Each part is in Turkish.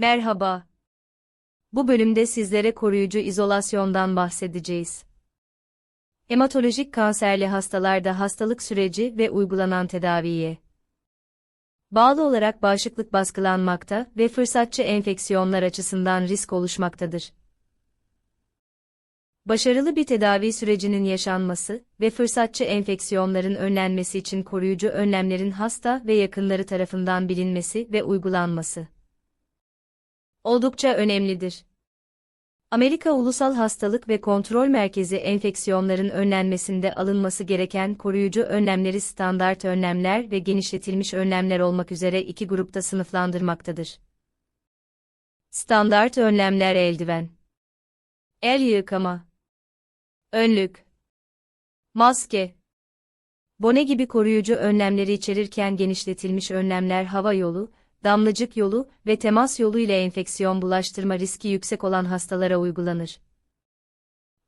Merhaba. Bu bölümde sizlere koruyucu izolasyondan bahsedeceğiz. Hematolojik kanserli hastalarda hastalık süreci ve uygulanan tedaviye bağlı olarak bağışıklık baskılanmakta ve fırsatçı enfeksiyonlar açısından risk oluşmaktadır. Başarılı bir tedavi sürecinin yaşanması ve fırsatçı enfeksiyonların önlenmesi için koruyucu önlemlerin hasta ve yakınları tarafından bilinmesi ve uygulanması oldukça önemlidir. Amerika Ulusal Hastalık ve Kontrol Merkezi enfeksiyonların önlenmesinde alınması gereken koruyucu önlemleri standart önlemler ve genişletilmiş önlemler olmak üzere iki grupta sınıflandırmaktadır. Standart önlemler eldiven, el yıkama, önlük, maske, bone gibi koruyucu önlemleri içerirken genişletilmiş önlemler hava yolu, damlacık yolu ve temas yolu ile enfeksiyon bulaştırma riski yüksek olan hastalara uygulanır.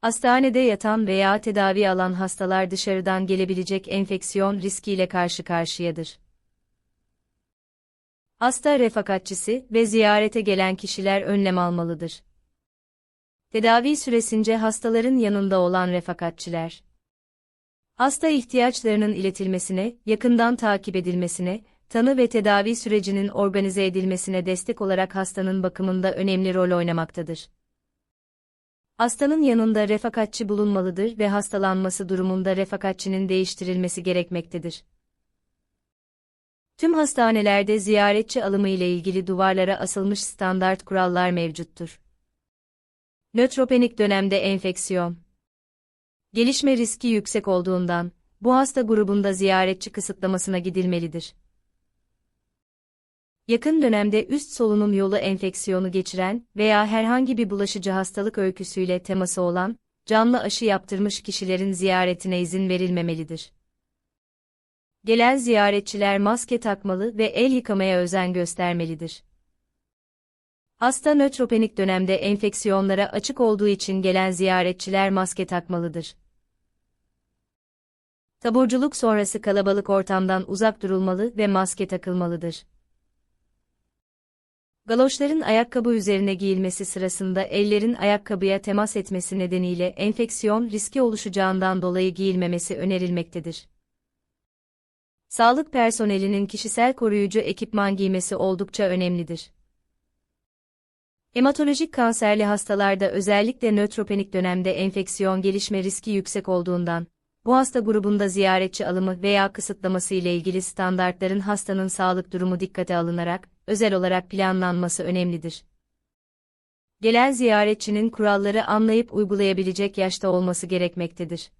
Hastanede yatan veya tedavi alan hastalar dışarıdan gelebilecek enfeksiyon riskiyle karşı karşıyadır. Hasta refakatçisi ve ziyarete gelen kişiler önlem almalıdır. Tedavi süresince hastaların yanında olan refakatçiler Hasta ihtiyaçlarının iletilmesine, yakından takip edilmesine, tanı ve tedavi sürecinin organize edilmesine destek olarak hastanın bakımında önemli rol oynamaktadır. Hastanın yanında refakatçi bulunmalıdır ve hastalanması durumunda refakatçinin değiştirilmesi gerekmektedir. Tüm hastanelerde ziyaretçi alımı ile ilgili duvarlara asılmış standart kurallar mevcuttur. Nötropenik dönemde enfeksiyon Gelişme riski yüksek olduğundan, bu hasta grubunda ziyaretçi kısıtlamasına gidilmelidir yakın dönemde üst solunum yolu enfeksiyonu geçiren veya herhangi bir bulaşıcı hastalık öyküsüyle teması olan, canlı aşı yaptırmış kişilerin ziyaretine izin verilmemelidir. Gelen ziyaretçiler maske takmalı ve el yıkamaya özen göstermelidir. Hasta nötropenik dönemde enfeksiyonlara açık olduğu için gelen ziyaretçiler maske takmalıdır. Taburculuk sonrası kalabalık ortamdan uzak durulmalı ve maske takılmalıdır. Galoşların ayakkabı üzerine giyilmesi sırasında ellerin ayakkabıya temas etmesi nedeniyle enfeksiyon riski oluşacağından dolayı giyilmemesi önerilmektedir. Sağlık personelinin kişisel koruyucu ekipman giymesi oldukça önemlidir. Hematolojik kanserli hastalarda özellikle nötropenik dönemde enfeksiyon gelişme riski yüksek olduğundan, bu hasta grubunda ziyaretçi alımı veya kısıtlaması ile ilgili standartların hastanın sağlık durumu dikkate alınarak, özel olarak planlanması önemlidir. Gelen ziyaretçinin kuralları anlayıp uygulayabilecek yaşta olması gerekmektedir.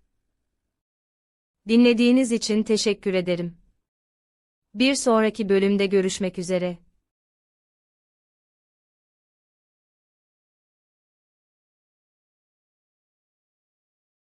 Dinlediğiniz için teşekkür ederim. Bir sonraki bölümde görüşmek üzere.